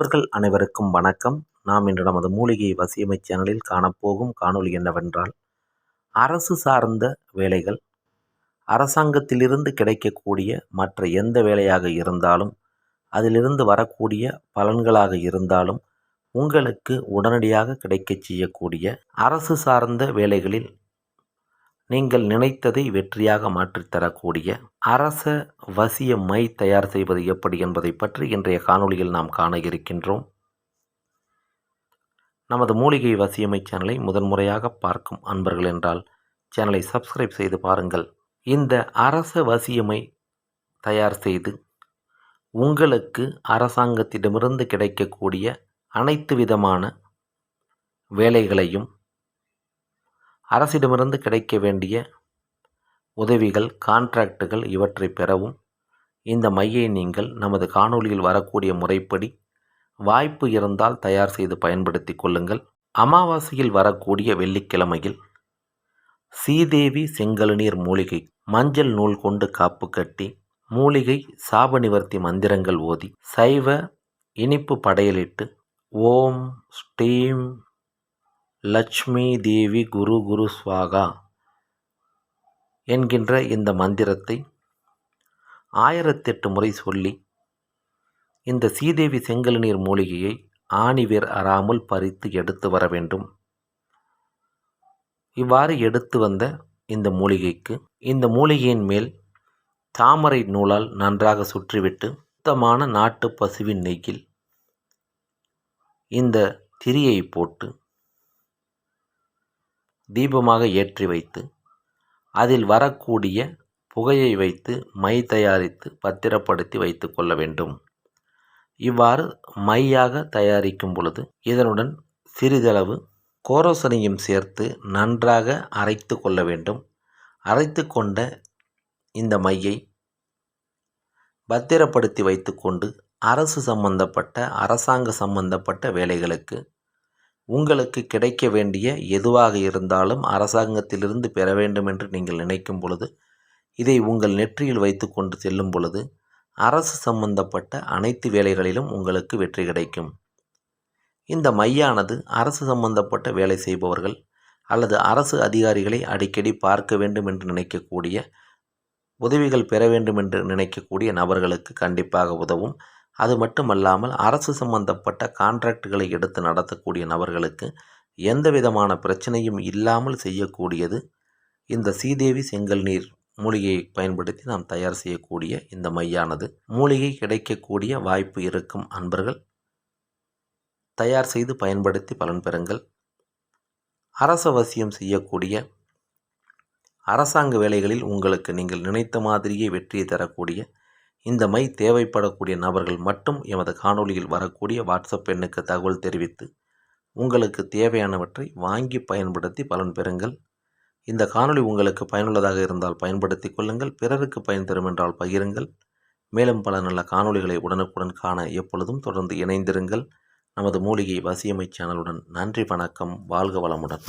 நண்பர்கள் அனைவருக்கும் வணக்கம். நாம் இன்று நமது மூலிகை வசியமை சேனலில் காணப்போகும் காணொளி என்னவென்றால் அரசு சார்ந்த வேலைகள் அரசாங்கத்திலிருந்து கிடைக்கக்கூடிய மற்ற எந்த வேலையாக இருந்தாலும் அதிலிருந்து வரக்கூடிய பலன்களாக இருந்தாலும் உங்களுக்கு உடனடியாக கிடைக்கச் செய்யக்கூடிய அரசு சார்ந்த வேலைகளில் நீங்கள் நினைத்ததை வெற்றியாக மாற்றித்தரக்கூடிய அரச வசிய மை தயார் செய்வது எப்படி என்பதை பற்றி இன்றைய காணொளியில் நாம் காண இருக்கின்றோம். நமது மூலிகை வசியமை சேனலை முதன்முறையாக பார்க்கும் அன்பர்கள் என்றால் சேனலை சப்ஸ்கிரைப் செய்து பாருங்கள். இந்த அரச வசியமை தயார் செய்து உங்களுக்கு அரசாங்கத்திடமிருந்து கிடைக்கக்கூடிய அனைத்து விதமான வேலைகளையும் அரசிடமிருந்து கிடைக்க வேண்டிய உதவிகள் கான்ட்ராக்டுகள் இவற்றை பெறவும். இந்த மையை நீங்கள் நமது காணொளியில் வரக்கூடிய முறைப்படி வாய்ப்பு இருந்தால் தயார் செய்து பயன்படுத்தி கொள்ளுங்கள். அமாவாசையில் வரக்கூடிய வெள்ளிக்கிழமையில் சீதேவி செங்கழுநீர் மூலிகை மஞ்சள் நூல் கொண்டு காப்பு கட்டி மூலிகை சாப நிவர்த்தி மந்திரங்கள் ஓதி சைவ இனிப்பு படையலிட்டு ஓம் ஸ்டீம் லட்சுமி தேவி குரு குரு ஸ்வாகா என்கின்ற இந்த மந்திரத்தை ஆயிரத்தெட்டு முறை சொல்லி இந்த சீதேவி செங்கல்நீர் மூலிகையை ஆணிவேர் அறாமல் பறித்து எடுத்து வர வேண்டும். இவ்வாறு எடுத்து வந்த இந்த மூலிகைக்கு இந்த மூலிகையின் மேல் தாமரை நூலால் நன்றாக சுற்றிவிட்டு சுத்தமான நாட்டு பசுவின் நெய்யில் இந்த திரியை போட்டு தீபமாக ஏற்றி வைத்து அதில் வரக்கூடிய புகையை வைத்து மை தயாரித்து பத்திரப்படுத்தி வைத்து கொள்ள வேண்டும். இவ்வாறு மையாக தயாரிக்கும் பொழுது இதனுடன் சிறிதளவு கோரோசனையும் சேர்த்து நன்றாக அரைத்து கொள்ள வேண்டும். அரைத்து கொண்ட இந்த மையை பத்திரப்படுத்தி வைத்துக்கொண்டு அரசு சம்பந்தப்பட்ட அரசாங்க சம்பந்தப்பட்ட வேலைகளுக்கு உங்களுக்கு கிடைக்க வேண்டிய எதுவாக இருந்தாலும் அரசாங்கத்திலிருந்து பெற வேண்டும் என்று நீங்கள் நினைக்கும் பொழுது இதை உங்கள் நெற்றியில் வைத்து கொண்டு செல்லும் பொழுது அரசு சம்பந்தப்பட்ட அனைத்து வேலைகளிலும் உங்களுக்கு வெற்றி கிடைக்கும். இந்த மையானது அரசு சம்பந்தப்பட்ட வேலை செய்பவர்கள் அல்லது அரசு அதிகாரிகளை அடிக்கடி பார்க்க வேண்டும் என்று நினைக்கக்கூடிய உதவிகள் பெற வேண்டும் என்று நினைக்கக்கூடிய நபர்களுக்கு கண்டிப்பாக உதவும் அது மட்டுமல்லாமல் அரசு சம்பந்தப்பட்ட கான்ட்ராக்டுகளை எடுத்து நடத்தக்கூடிய நபர்களுக்கு எந்த விதமான பிரச்சனையும் இல்லாமல் செய்யக்கூடியது இந்த சீதேவி செங்கல் நீர் மூலிகையை பயன்படுத்தி நாம் தயார் செய்யக்கூடிய இந்த மையானது. மூலிகை கிடைக்கக்கூடிய வாய்ப்பு இருக்கும் அன்பர்கள். தயார் செய்து பயன்படுத்தி பலன் பெறுங்கள். அரசவசியம் செய்யக்கூடிய அரசாங்க வேலைகளில் உங்களுக்கு நீங்கள் நினைத்த மாதிரியே வெற்றியை தரக்கூடிய இந்த மை தேவைப்படக்கூடிய நபர்கள் மட்டும் எமது காணொளியில் வரக்கூடிய வாட்ஸ்அப் எண்ணுக்கு தகவல் தெரிவித்து உங்களுக்கு தேவையானவற்றை வாங்கி பயன்படுத்தி பலன் பெறுங்கள். இந்த காணொளி உங்களுக்கு பயனுள்ளதாக இருந்தால் பயன்படுத்தி கொள்ளுங்கள். பிறருக்கு பயன் தரும் என்றால் பகிருங்கள். மேலும் பல நல்ல காணொளிகளை உடனுக்குடன் காண எப்பொழுதும் தொடர்ந்து இணைந்திருங்கள். நமது மூலிகை வசியமை சேனலுடன் நன்றி வணக்கம் வாழ்க வளமுடன்.